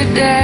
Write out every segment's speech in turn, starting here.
Today.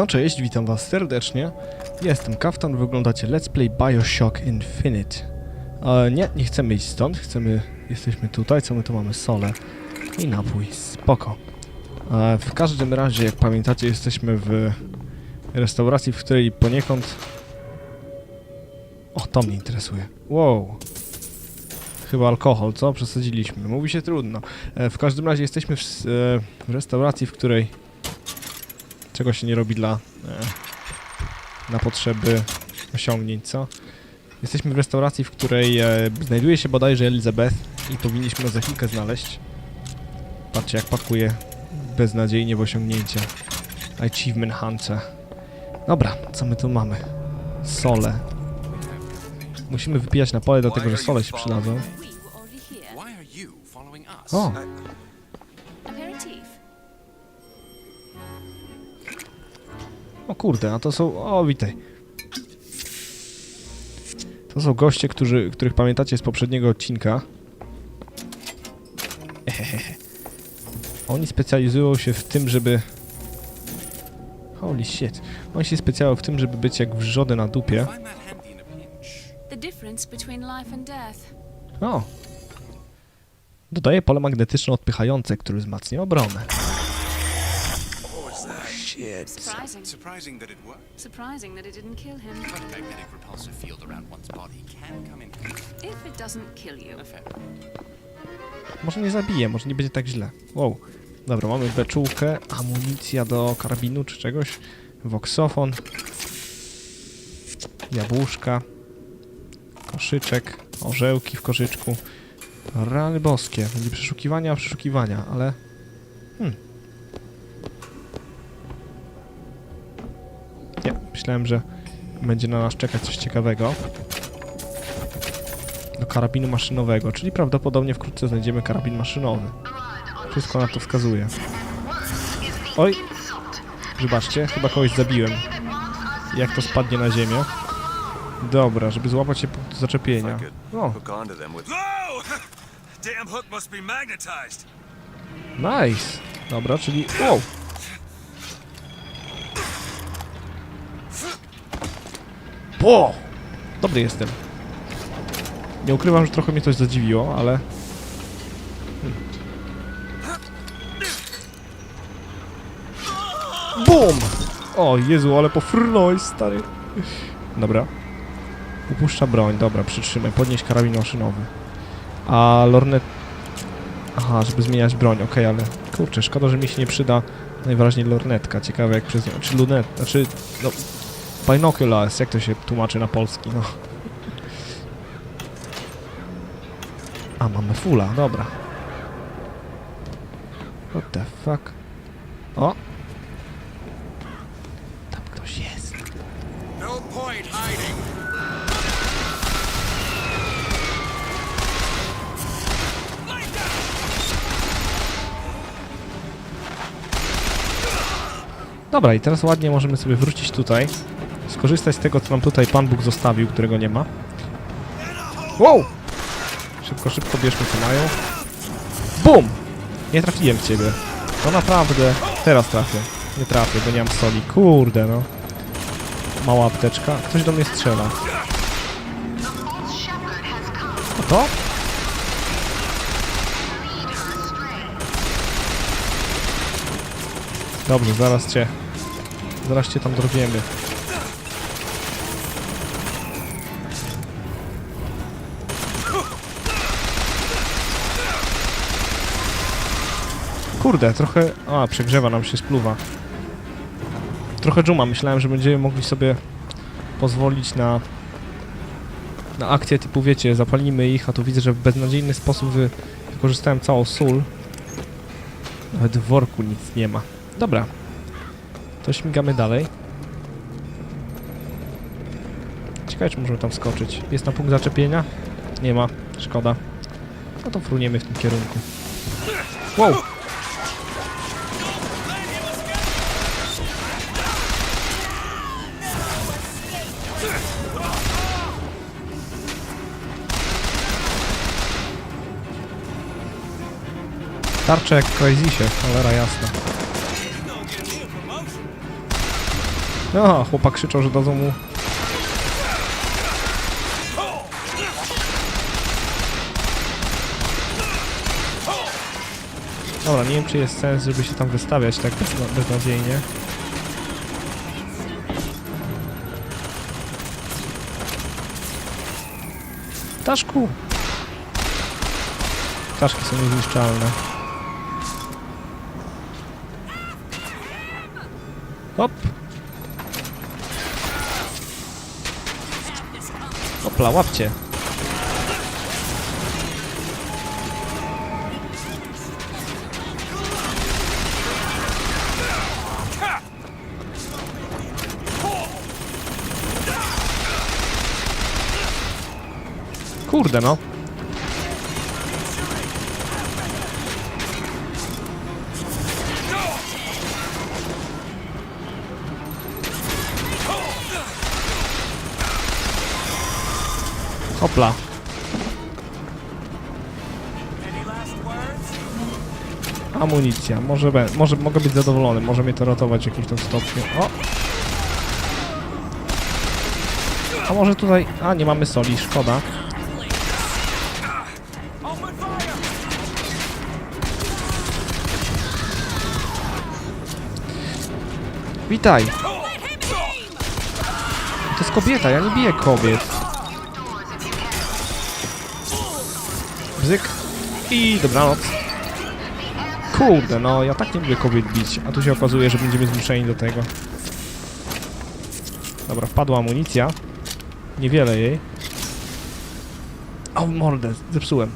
No cześć, witam was serdecznie. Jestem Kaftan, wy oglądacie Let's Play Bioshock Infinite. E, nie, nie chcemy iść stąd, chcemy... Jesteśmy tutaj, co my tu mamy? Sole i napój, spoko. E, w każdym razie, jak pamiętacie, jesteśmy w restauracji, w której poniekąd... O, to mnie interesuje. Wow. Chyba alkohol, co? Przesadziliśmy. Mówi się trudno. E, w każdym razie jesteśmy w, e, w restauracji, w której czego się nie robi dla e, na potrzeby osiągnięć, co? Jesteśmy w restauracji, w której e, znajduje się bodajże Elizabeth i powinniśmy ją za chwilkę znaleźć. Patrzcie jak pakuje beznadziejnie w osiągnięcia. Achievement Hunter. Dobra, co my tu mamy? Sole. Musimy wypijać napoje, dlatego że sole się przydadzą. We o kurde, a to są... O, witaj. To są goście, którzy, których pamiętacie z poprzedniego odcinka. Ehehehe. Oni specjalizują się w tym, żeby... Holy shit. Oni się specjalizują w tym, żeby być jak wrzody na dupie. O! Dodaje pole magnetyczne odpychające, które wzmacnia obronę. Surprising. Surprising that it worked. Surprising that it didn't kill him. But a magnetic repulsive field around one's body can come in handy. If it doesn't kill you. A fair. Może nie zabije, może nie będzie tak źle. Wow. Dobra, mamy beczułkę, amunicja do karabinu czy czegoś, woksofon, jabłuszka, koszyczek, orzełki w koszyczku. Rany boskie, będzie przeszukiwania, przeszukiwania, ale... Hmm. Myślałem, że będzie na nas czekać coś ciekawego. Do karabinu maszynowego, czyli prawdopodobnie wkrótce znajdziemy karabin maszynowy. Wszystko na to wskazuje. Oj! Wybaczcie, chyba kogoś zabiłem. Jak to spadnie na ziemię? Dobra, żeby złapać się punkt zaczepienia. O, hook onto them with Whoa! Damn hook must be magnetized. nice! Dobra, czyli... Wow! Po! Dobry jestem. Nie ukrywam, że trochę mnie coś zadziwiło, ale... BUM! O Jezu, ale pofrnąłeś, stary. Dobra. Upuszcza broń, dobra, przytrzymaj. Podnieś karabin maszynowy. A lornet... Aha, żeby zmieniać broń, okej, ale... Kurczę, szkoda, że mi się nie przyda najwyraźniej lornetka. Ciekawe jak przez nią... Czy lunet... Znaczy... No... Binoculars, jak to się tłumaczy na polski, no. A, mamy fula, dobra. What the fuck? O! Tam ktoś jest. No point hiding. Dobra, i teraz ładnie możemy sobie wrócić tutaj. Skorzystać z tego, co nam tutaj Pan Bóg zostawił, którego nie ma. Wow! Szybko, szybko bierzmy co mają. BUM! Nie trafiłem w ciebie. No naprawdę. Teraz trafię. Nie trafię, bo nie mam soli. Kurde, no. Mała apteczka. Ktoś do mnie strzela. A to? Dobrze, zaraz cię. Zaraz cię tam dorwiemy. Kurde, trochę... A, przegrzewa nam się spluwa. Trochę dżuma. Myślałem, że będziemy mogli sobie pozwolić na... Na akcję typu, wiecie, zapalimy ich, a tu widzę, że w beznadziejny sposób wy... wykorzystałem całą sól. Nawet w worku nic nie ma. Dobra. To śmigamy dalej. Ciekawe, czy możemy tam skoczyć. Jest na punkt zaczepienia? Nie ma. Szkoda. No to fruniemy w tym kierunku. Wow! Tarcze jak w Crysisie, cholera jasna. No, chłopak krzyczał, że dadzą mu... Dobra, nie wiem czy jest sens, żeby się tam wystawiać tak bezna- beznadziejnie. Ptaszku! Ptaszki są niezniszczalne. Hop! Hopla, łapcie! Kurde no. Hopla. Amunicja. Może, be, może mogę być zadowolony. Może mnie to ratować w jakimś tam stopniu. O! A może tutaj... A, nie mamy soli. Szkoda. Witaj! To jest kobieta, ja nie biję kobiet. Bzyk. I dobranoc. Kurde, no ja tak nie lubię kobiet bić, a tu się okazuje, że będziemy zmuszeni do tego. Dobra, wpadła amunicja. Niewiele jej. O, mordę, zepsułem.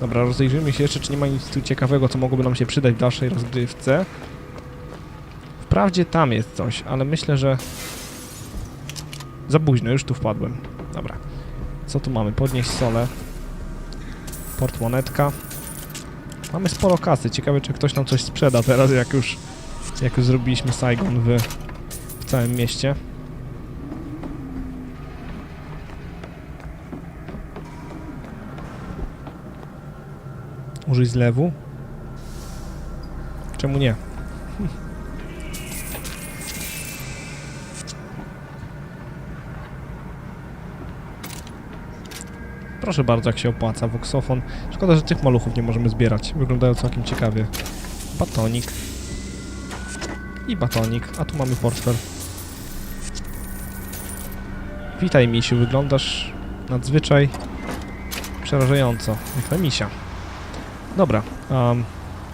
Dobra, rozejrzyjmy się jeszcze, czy nie ma nic tu ciekawego, co mogłoby nam się przydać w dalszej rozgrywce. Wprawdzie tam jest coś, ale myślę, że... Za późno, już tu wpadłem. Dobra. Co tu mamy? Podnieść solę. Portmonetka. Mamy sporo kasy. Ciekawe, czy ktoś nam coś sprzeda teraz, jak już, jak już zrobiliśmy Saigon w, w całym mieście. Użyj zlewu. Czemu nie? Proszę bardzo, jak się opłaca. Voxofon. Szkoda, że tych maluchów nie możemy zbierać. Wyglądają całkiem ciekawie. Batonik. I batonik. A tu mamy portfel. Witaj, misiu. Wyglądasz nadzwyczaj przerażająco. Jak na misia. Dobra. Um,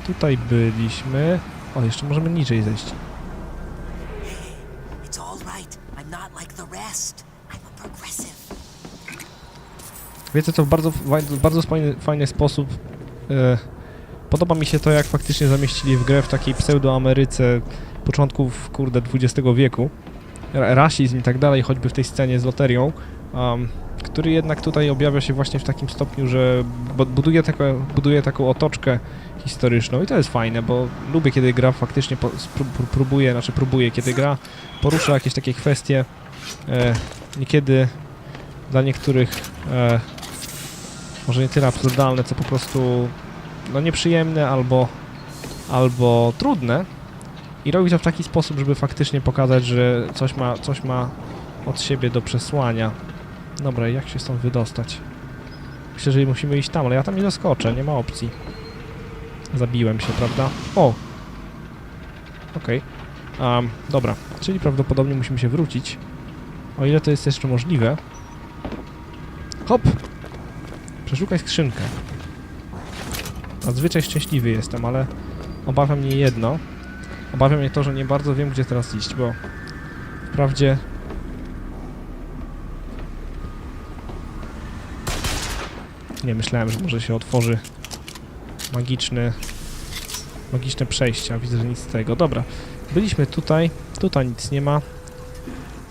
tutaj byliśmy. O, jeszcze możemy niżej zejść. Wiecie co, w bardzo, w bardzo fajny, fajny sposób e, podoba mi się to, jak faktycznie zamieścili w grę w takiej pseudoameryce początków, kurde, XX wieku. Ra- Rasizm i tak dalej, choćby w tej scenie z loterią, um, który jednak tutaj objawia się właśnie w takim stopniu, że bu- buduje, tako, buduje taką otoczkę historyczną i to jest fajne, bo lubię, kiedy gra faktycznie po, próbuje, znaczy próbuje, kiedy gra porusza jakieś takie kwestie, e, niekiedy dla niektórych e, może nie tyle absurdalne, co po prostu no nieprzyjemne albo, albo trudne i robi to w taki sposób, żeby faktycznie pokazać, że coś ma, coś ma od siebie do przesłania. Dobra, jak się stąd wydostać? Myślę, że musimy iść tam, ale ja tam nie doskoczę, nie ma opcji. Zabiłem się, prawda? O! Okej. Am, dobra, czyli prawdopodobnie musimy się wrócić. O ile to jest jeszcze możliwe. Hop! Przeszukaj skrzynkę. Nadzwyczaj szczęśliwy jestem, ale obawia mnie jedno. Obawia mnie to, że nie bardzo wiem, gdzie teraz iść, bo wprawdzie... Nie, myślałem, że może się otworzy magiczny Magiczne przejścia, widzę, że nic z tego. Dobra, byliśmy tutaj, tutaj nic nie ma.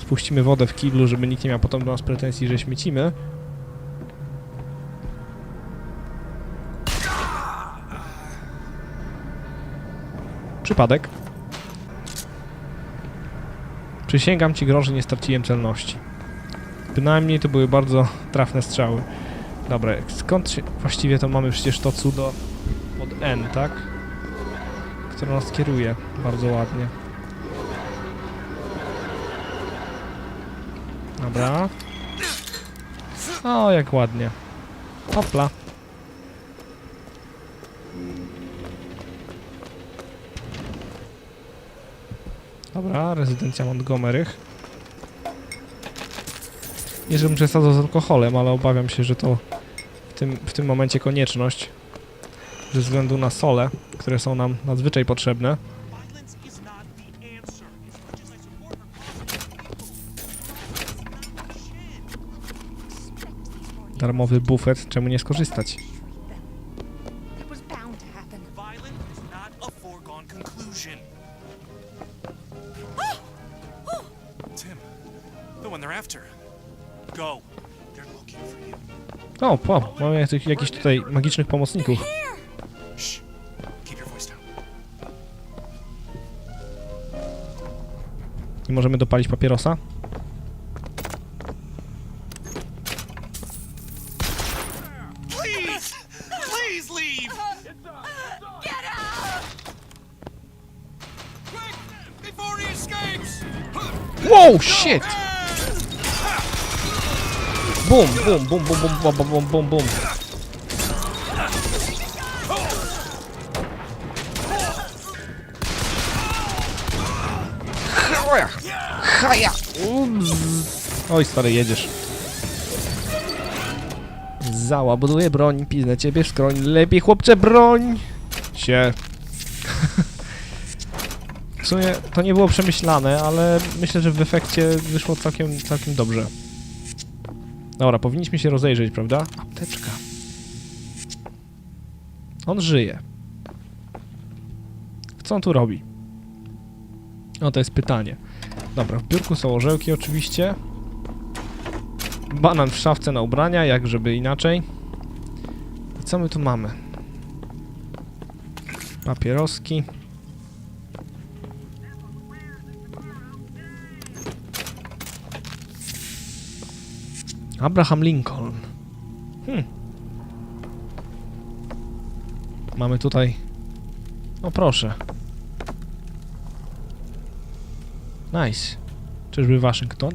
Spuścimy wodę w kiblu, żeby nikt nie miał potem do nas pretensji, że śmiecimy. Przypadek. Przysięgam ci, Gro, że nie straciłem celności. Bynajmniej to były bardzo trafne strzały. Dobra, skąd się... Właściwie to mamy przecież to cudo od N, tak? Które nas kieruje bardzo ładnie. Dobra. O, jak ładnie. Hopla. Dobra, rezydencja Montgomerych. Nie, żebym przesadzał z alkoholem, ale obawiam się, że to w tym, w tym momencie konieczność. Ze względu na sole, które są nam nadzwyczaj potrzebne. Darmowy bufet, czemu nie skorzystać? wow, mamy jakich, jakichś tutaj magicznych pomocników. I możemy dopalić papierosa. Wow, shit! Bum, bum, bum, bum, bum, bum, bum, bum, bum. Haja! Haja! Oj, stary, jedziesz. Zała buduje broń, piznę ciebie w skroń. Lepiej, chłopcze, broń się. W sumie to nie było przemyślane, ale myślę, że w efekcie wyszło całkiem, całkiem dobrze. Dobra, powinniśmy się rozejrzeć, prawda? Apteczka. On żyje. Co on tu robi? O, to jest pytanie. Dobra, w biurku są orzełki oczywiście. Banan w szafce na ubrania, jak żeby inaczej. I co my tu mamy? Papieroski. Abraham Lincoln. Hmm. Mamy tutaj... O proszę. Nice. Czyżby Waszyngton?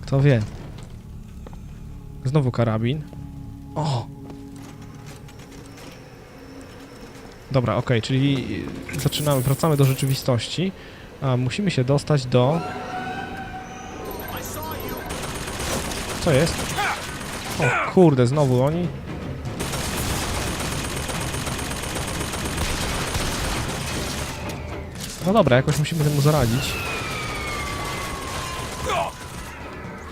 Kto wie. Znowu karabin. O! Dobra, okej, czyli zaczynamy, wracamy do rzeczywistości. A musimy się dostać do... Co jest? O kurde, znowu oni. No dobra, jakoś musimy temu zaradzić.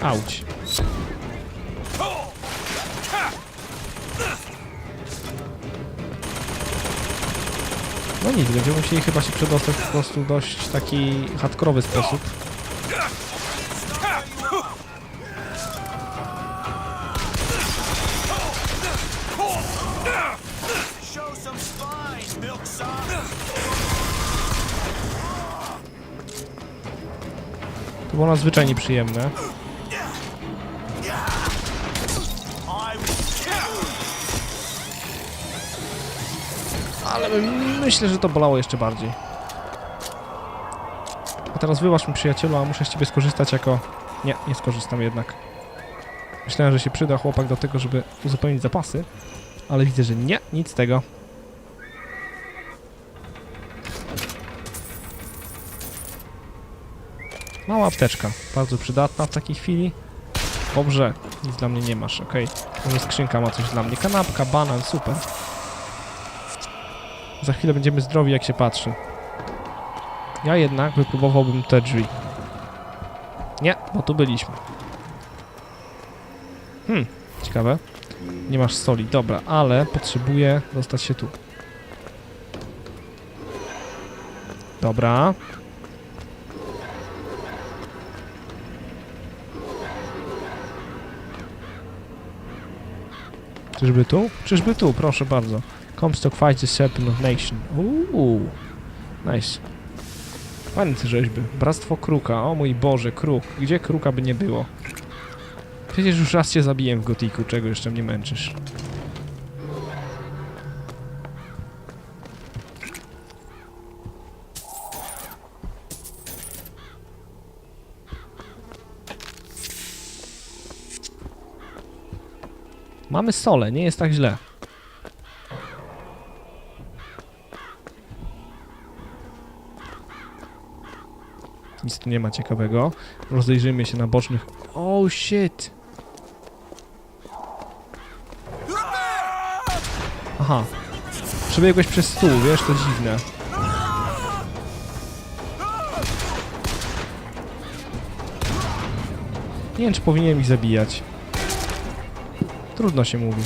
Auć. No nic, będziemy musieli chyba się przedostać po prostu w dość taki hardkorowy sposób. Nieprzyjemne. I was Ale myślę, że to bolało jeszcze bardziej. A teraz wybacz mi przyjacielu, a muszę z ciebie skorzystać jako... Nie, nie skorzystam jednak. Myślałem, że się przyda chłopak do tego, żeby uzupełnić zapasy, ale widzę, że nie, nic z tego. Mała apteczka, bardzo przydatna w takiej chwili. Dobrze, nic dla mnie nie masz, okej. Może skrzynka ma coś dla mnie. Kanapka, banan, super. Za chwilę będziemy zdrowi, jak się patrzy. Ja jednak wypróbowałbym te drzwi. Nie, bo tu byliśmy. Hmm, ciekawe. Nie masz soli, dobra, ale potrzebuję dostać się tu. Dobra. Czyżby tu? Czyżby tu, proszę bardzo. Comstock fights the Serpent of Nation. Uuu. Nice. Fajne te rzeźby. Bractwo Kruka. O mój Boże, Kruk. Gdzie Kruka by nie było? Przecież już raz cię zabiłem w Gotiku, czego jeszcze mnie męczysz? Mamy sole, nie jest tak źle. Nic tu nie ma ciekawego. Rozejrzyjmy się na bocznych. Oh shit! Aha. Przebiegłeś przez stół, wiesz, to dziwne. Nie wiem, czy powinienem ich zabijać. Trudno się mówi.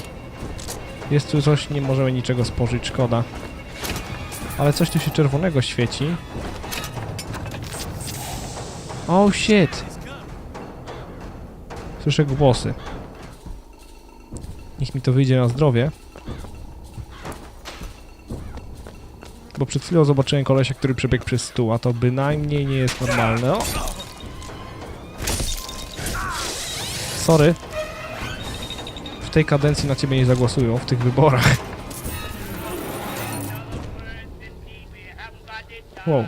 Jest tu coś, nie możemy niczego spożyć, szkoda. Ale coś tu się czerwonego świeci. Oh shit! Słyszę głosy. Niech mi to wyjdzie na zdrowie. Bo przed chwilą zobaczyłem kolesia, który przebiegł przez stół, a to bynajmniej nie jest normalne. O! Sorry. Tej kadencji na ciebie nie zagłosują, w tych wyborach. Wow.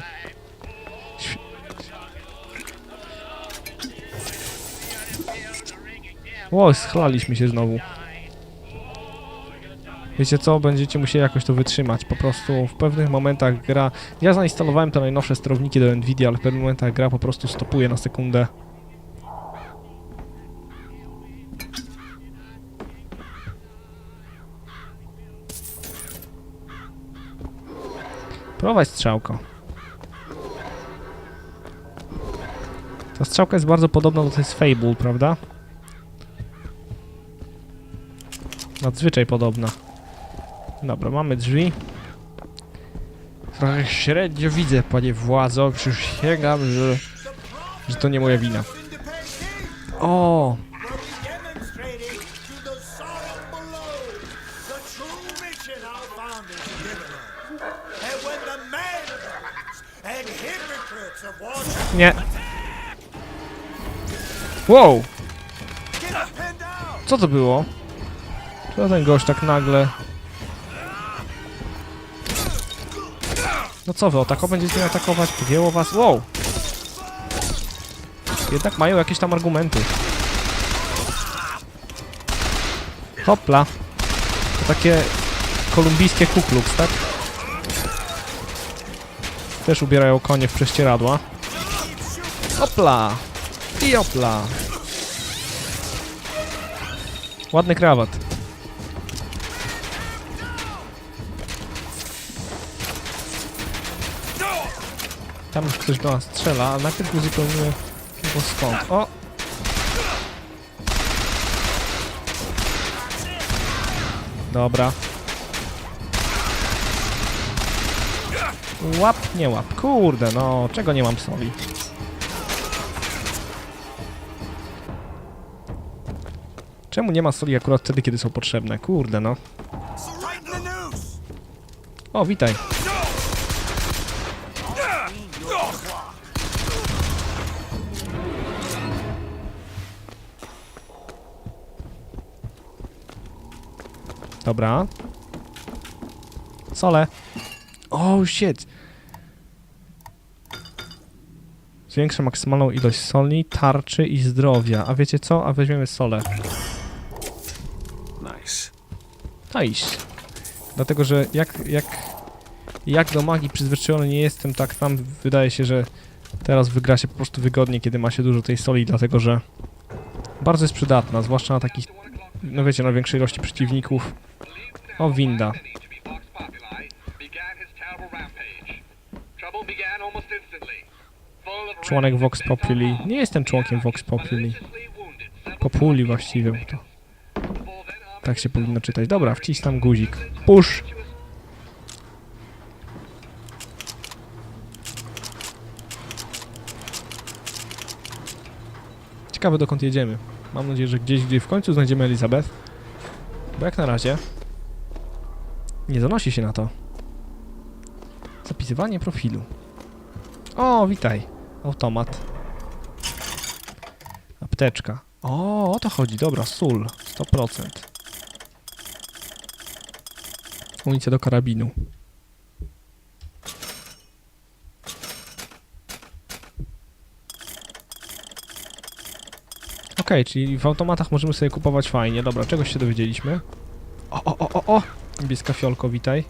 Ło, schlaliśmy się znowu. Wiecie co, będziecie musieli jakoś to wytrzymać. Po prostu w pewnych momentach gra... Ja zainstalowałem te najnowsze sterowniki do Nvidia, ale w pewnych momentach gra po prostu stopuje na sekundę. Prowadź strzałko. Ta strzałka jest bardzo podobna do tej z Fable, prawda? Nadzwyczaj podobna. Dobra, mamy drzwi. Trochę średnio widzę, panie władzo. Przysięgam, że, że to nie moja wina. O! Nie. Wow! Co to było? Co ten gość tak nagle... No co wy, o tako będziecie atakować? Pogięło was? Wow! Jednak mają jakieś tam argumenty. Hopla! To takie kolumbijskie kuklux, tak? Też ubierają konie w prześcieradła. Hopla! I hopla! Ładny krawat. Tam już ktoś do nas strzela, ale najpierw uzupełnimy go skąd. O! Dobra. Łap, nie łap. Kurde, no, czego nie mam soli? Czemu nie ma soli akurat wtedy, kiedy są potrzebne? Kurde, no. O, witaj. Dobra. Sole. Oh shit. Zwiększa maksymalną ilość soli, tarczy i zdrowia. A wiecie co? A weźmiemy solę. Dlatego, że jak, jak, jak do magii przyzwyczajony nie jestem, tak tam wydaje się, że teraz wygra się po prostu wygodnie, kiedy ma się dużo tej soli, dlatego że bardzo jest przydatna, zwłaszcza na takich, no wiecie, na większej ilości przeciwników. O, winda. Członek Vox Populi. Nie jestem członkiem Vox Populi. Populi właściwie, bo to tak się powinno czytać. Dobra, wcisnam guzik. Push. Ciekawe dokąd jedziemy. Mam nadzieję, że gdzieś, gdzie w końcu znajdziemy Elizabeth. Bo jak na razie nie zanosi się na to. Zapisywanie profilu. O, witaj. Automat. Apteczka. O, o to chodzi. Dobra, sól. 100%. Amunicja do karabinu. Okej, czyli w automatach możemy sobie kupować fajnie. Dobra, czegoś się dowiedzieliśmy. O, o, o, o, o! Niebieska fiolko, witaj.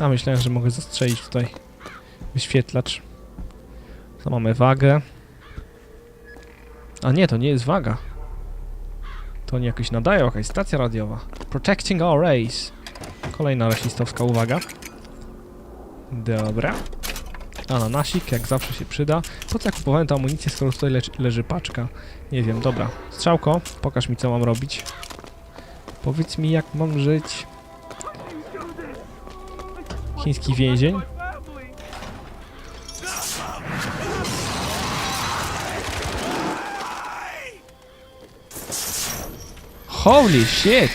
A myślałem, że mogę zastrzelić tutaj wyświetlacz. To mamy wagę. A nie, to nie jest waga. To nie jakoś nadaje, jakaś stacja radiowa. Protecting our race. Kolejna rasistowska uwaga. Dobra. Ananasik, jak zawsze się przyda. Po co ja kupowałem tę amunicję, skoro tutaj leży, leży paczka? Nie wiem, dobra. Strzałko, pokaż mi co mam robić. Powiedz mi jak mam żyć. Chiński więzień. Holy shit!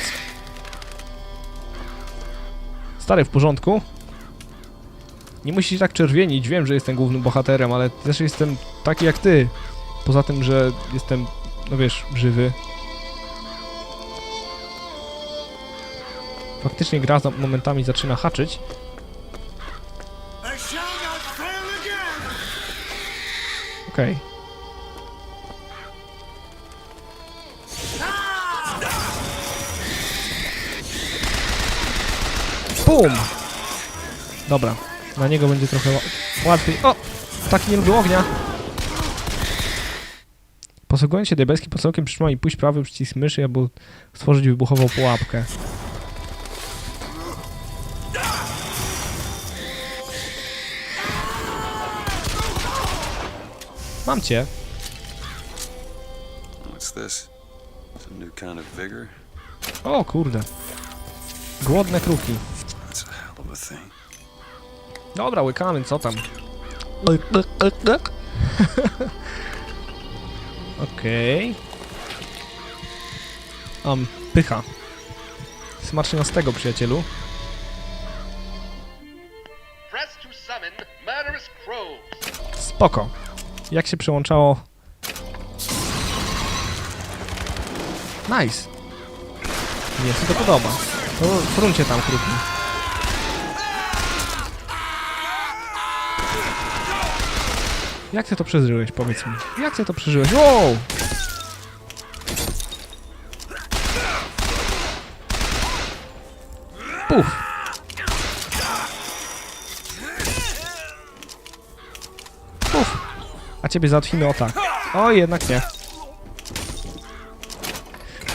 Stary, w porządku? Nie musisz się tak czerwienić, wiem, że jestem głównym bohaterem, ale też jestem taki jak ty. Poza tym, że jestem, no wiesz, żywy. Faktycznie gra momentami zaczyna haczyć. I shall Bum! Dobra, na niego będzie trochę ła- łatwiej. O! Taki nie lubił ognia! Posługując się debelskim podstawkiem przytrzymaj i pójść prawy przycisk myszy, aby stworzyć wybuchową pułapkę. Mam cię. O kurde. Głodne kruki. Thing. Dobra, łykamy, co tam? Okej. Um, pycha. Smacznie z tego, przyjacielu. Spoko. Jak się przełączało? Nice. Mnie się to podoba. To fruncie tam kruki. Jak ty to przeżyłeś, powiedz mi? Jak ty to przeżyłeś? Wow! Puf! Puf! A ciebie załatwimy o tak. O, jednak nie.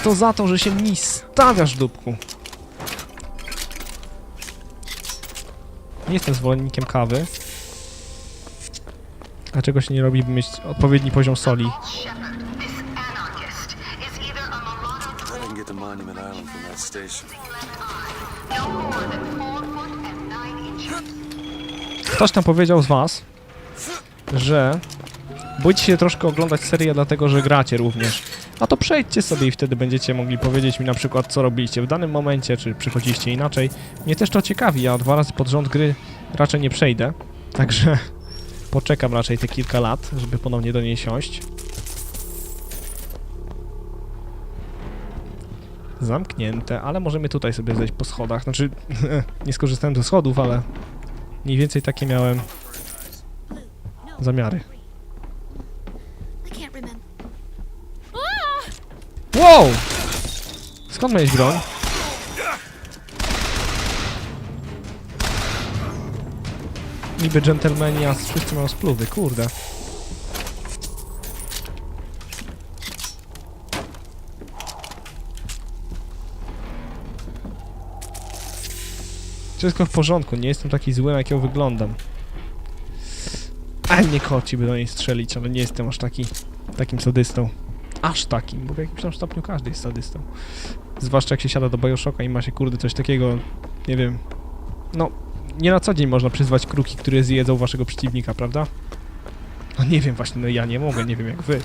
To za to, że się mi stawiasz, dupku. Nie jestem zwolennikiem kawy. Dlaczego się nie robi, by mieć odpowiedni poziom soli? Ktoś tam powiedział z was, że boicie się troszkę oglądać serię, dlatego że gracie również. A to przejdźcie sobie i wtedy będziecie mogli powiedzieć mi na przykład, co robiliście w danym momencie, czy przychodziliście inaczej. Mnie też to ciekawi, ja dwa razy pod rząd gry raczej nie przejdę, także poczekam raczej te kilka lat, żeby ponownie do niej siąść. Zamknięte, ale możemy tutaj sobie zejść po schodach. Znaczy, nie skorzystałem ze schodów, ale mniej więcej takie miałem zamiary. Wow! Skąd miałeś broń? Niby dżentelmeni, a wszyscy mają spluwy, kurde. Wszystko w porządku, nie jestem taki zły, jak ja wyglądam. A nie koci, by do niej strzelić, ale nie jestem aż taki, takim sadystą. Aż takim, bo w jakimś tam stopniu każdy jest sadystą. Zwłaszcza jak się siada do Bioshocka i ma się, kurde, coś takiego, nie wiem, No, nie na co dzień można przyzwać kruki, które zjedzą waszego przeciwnika, prawda? No nie wiem właśnie, no ja nie mogę, nie wiem jak wy.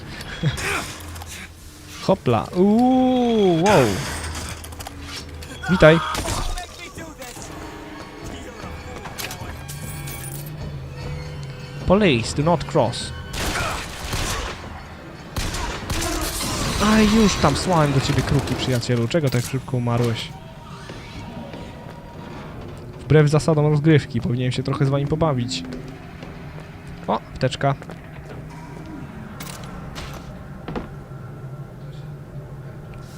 Hopla. Uuu, wow. Witaj. Police, do not cross. A już tam słałem do ciebie kruki, przyjacielu. Czego tak szybko umarłeś? Wbrew zasadom rozgrywki, powinienem się trochę z wami pobawić. O, apteczka.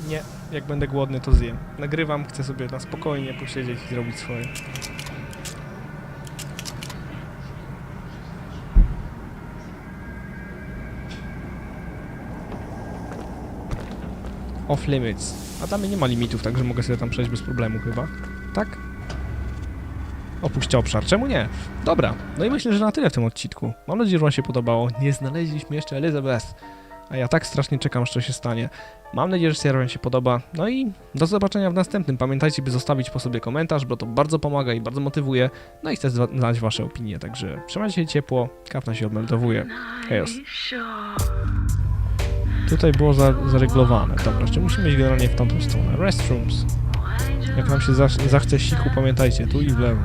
Nie, jak będę głodny to zjem. Nagrywam, chcę sobie na spokojnie posiedzieć i zrobić swoje. Off limits. A tam nie ma limitów, także mogę sobie tam przejść bez problemu chyba. Tak? Opuśćcie obszar. Czemu nie? Dobra, no i myślę, że na tyle w tym odcinku. Mam nadzieję, że wam się podobało. Nie znaleźliśmy jeszcze Elizabeth. A ja tak strasznie czekam, to się stanie. Mam nadzieję, że seria wam się podoba. No i do zobaczenia w następnym. Pamiętajcie, by zostawić po sobie komentarz, bo to bardzo pomaga i bardzo motywuje. No i chcę znać wasze opinie, także trzymajcie się ciepło. Kafna się odmeldowuje. Hejos. Tutaj było za, zareglowane. Dobra, jeszcze musimy iść generalnie w tamtą stronę. Restrooms. Jak wam się zach- zachce siku, pamiętajcie, tu i w lewo.